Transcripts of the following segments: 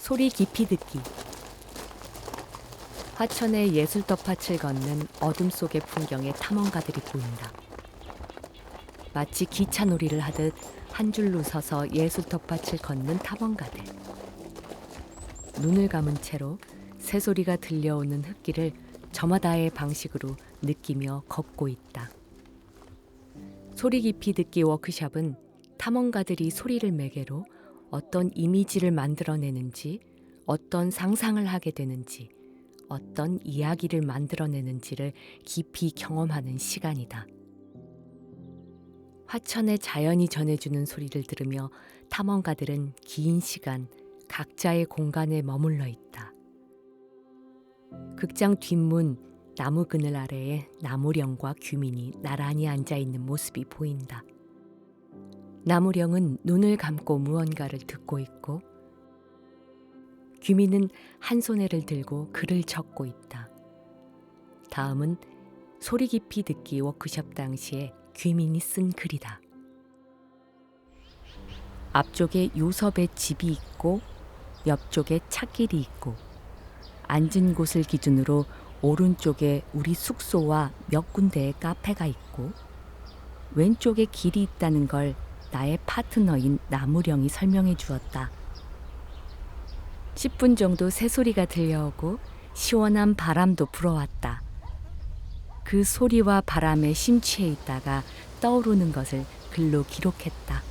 소리 깊이 듣기. 화천의 예술 덮밭을 걷는 어둠 속의 풍경에 탐험가들이 보인다. 마치 기차 놀이를 하듯 한 줄로 서서 예술 덮밭을 걷는 탐험가들. 눈을 감은 채로 새소리가 들려오는 흙길을 저마다의 방식으로 느끼며 걷고 있다. 소리 깊이 듣기 워크샵은 탐험가들이 소리를 매개로 어떤 이미지를 만들어내는지, 어떤 상상을 하게 되는지, 어떤 이야기를 만들어내는지를 깊이 경험하는 시간이다. 화천의 자연이 전해주는 소리를 들으며 탐험가들은 긴 시간 각자의 공간에 머물러 있다. 극장 뒷문 나무 그늘 아래에 나무령과 규민이 나란히 앉아 있는 모습이 보인다. 나무령은 눈을 감고 무언가를 듣고 있고 규민은 한 손에를 들고 글을 적고 있다. 다음은 소리 깊이 듣기 워크숍 당시에 규민이 쓴 글이다. 앞쪽에 요섭의 집이 있고 옆쪽에 차길이 있고 앉은 곳을 기준으로 오른쪽에 우리 숙소와 몇 군데의 카페가 있고 왼쪽에 길이 있다는 걸 나의 파트너인 나무령이 설명해 주었다. 10분 정도 새소리가 들려오고 시원한 바람도 불어왔다. 그 소리와 바람에 심취해 있다가 떠오르는 것을 글로 기록했다.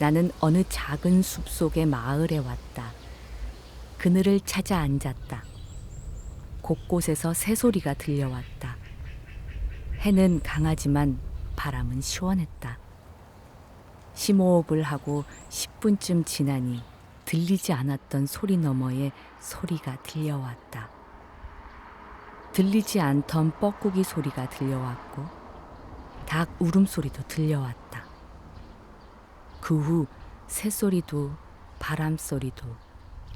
나는 어느 작은 숲 속의 마을에 왔다. 그늘을 찾아 앉았다. 곳곳에서 새소리가 들려왔다. 해는 강하지만 바람은 시원했다. 심호흡을 하고 10분쯤 지나니 들리지 않았던 소리 너머에 소리가 들려왔다. 들리지 않던 뻐꾸기 소리가 들려왔고 닭 울음소리도 들려왔다. 그 후 새소리도 바람소리도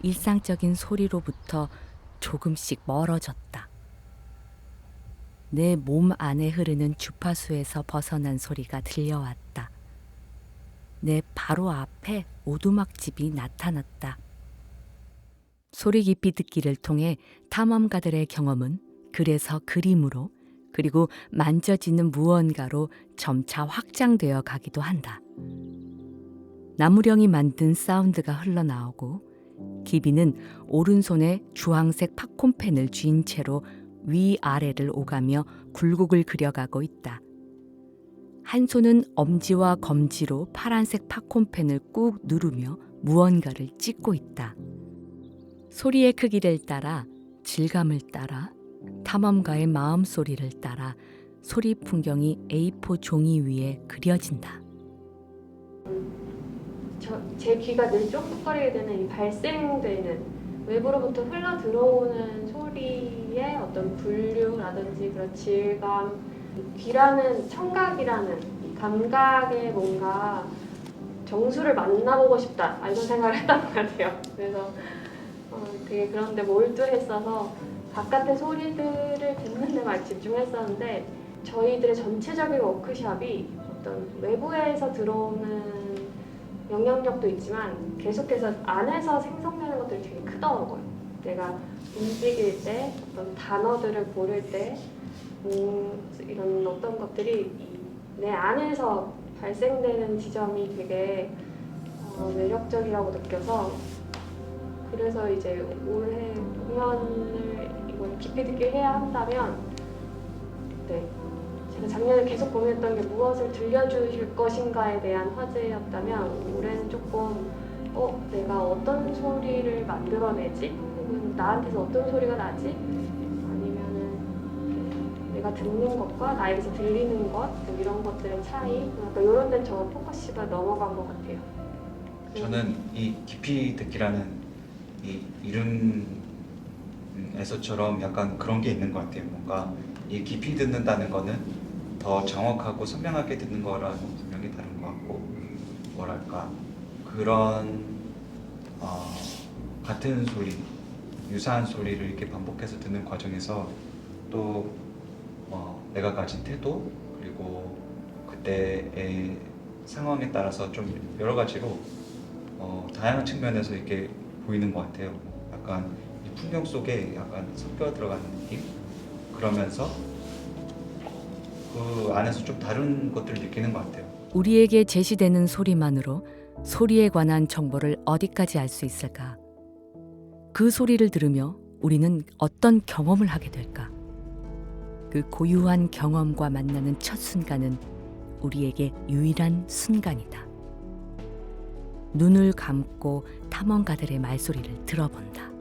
일상적인 소리로부터 조금씩 멀어졌다. 내 몸 안에 흐르는 주파수에서 벗어난 소리가 들려왔다. 내 바로 앞에 오두막집이 나타났다. 소리 깊이 듣기를 통해 탐험가들의 경험은 그래서 그림으로 그리고 만져지는 무언가로 점차 확장되어 가기도 한다. 나무령이 만든 사운드가 흘러나오고 기비는 오른손에 주황색 팝콘펜을 쥔 채로 위아래를 오가며 굴곡을 그려가고 있다. 한 손은 엄지와 검지로 파란색 팝콘펜을 꾹 누르며 무언가를 찍고 있다. 소리의 크기를 따라 질감을 따라 탐험가의 마음 소리를 따라 소리 풍경이 A4 종이 위에 그려진다. 저, 제 귀가 늘 쫑긋거리게 되는 이 발생되는 외부로부터 흘러 들어오는 소리의 어떤 분류라든지 그런 질감 귀라는 청각이라는 이 감각에 뭔가 정수를 만나보고 싶다 아, 이런 생각을 했던 것 같아요 그래서 어, 되게 그런데 몰두했어서 바깥의 소리들을 듣는 데만 집중했었는데 저희들의 전체적인 워크샵이 어떤 외부에서 들어오는 영향력도 있지만 계속해서 안에서 생성되는 것들이 되게 크더라고요. 내가 움직일 때 어떤 단어들을 고를 때 음, 이런 어떤 것들이 이내 안에서 발생되는 지점이 되게 어, 매력적이라고 느껴서 그래서 이제 올해 공연을 이걸 깊이 듣게 해야 한다면 네 제가 작년에 계속 고민했던 게 무엇을 들려주실 것인가에 대한 화제였다면 올해는 조금 어 내가 어떤 소리를 만들어내지? 혹은 나한테서 어떤 소리가 나지 내가 듣는 것과 나에게서 들리는 것 뭐 이런 것들의 차이 약간 이런 데는 저 포커스가 넘어간 것 같아요. 저는 이 깊이 듣기라는 이 이름에서처럼 약간 그런 게 있는 것 같아요. 뭔가 이 깊이 듣는다는 거는 더 정확하고 선명하게 듣는 거랑은 분명히 다른 것 같고 뭐랄까 그런 어, 같은 소리, 유사한 소리를 이렇게 반복해서 듣는 과정에서 또 어, 내가 가진 태도 그리고 그때의 상황에 따라서 좀 여러 가지로 어, 다양한 측면에서 이렇게 보이는 것 같아요. 약간 이 풍경 속에 약간 섞여 들어가는 느낌. 그러면서 그 안에서 좀 다른 것들을 느끼는 것 같아요. 우리에게 제시되는 소리만으로 소리에 관한 정보를 어디까지 알 수 있을까? 그 소리를 들으며 우리는 어떤 경험을 하게 될까? 그 고유한 경험과 만나는 첫 순간은 우리에게 유일한 순간이다. 눈을 감고 탐험가들의 말소리를 들어본다.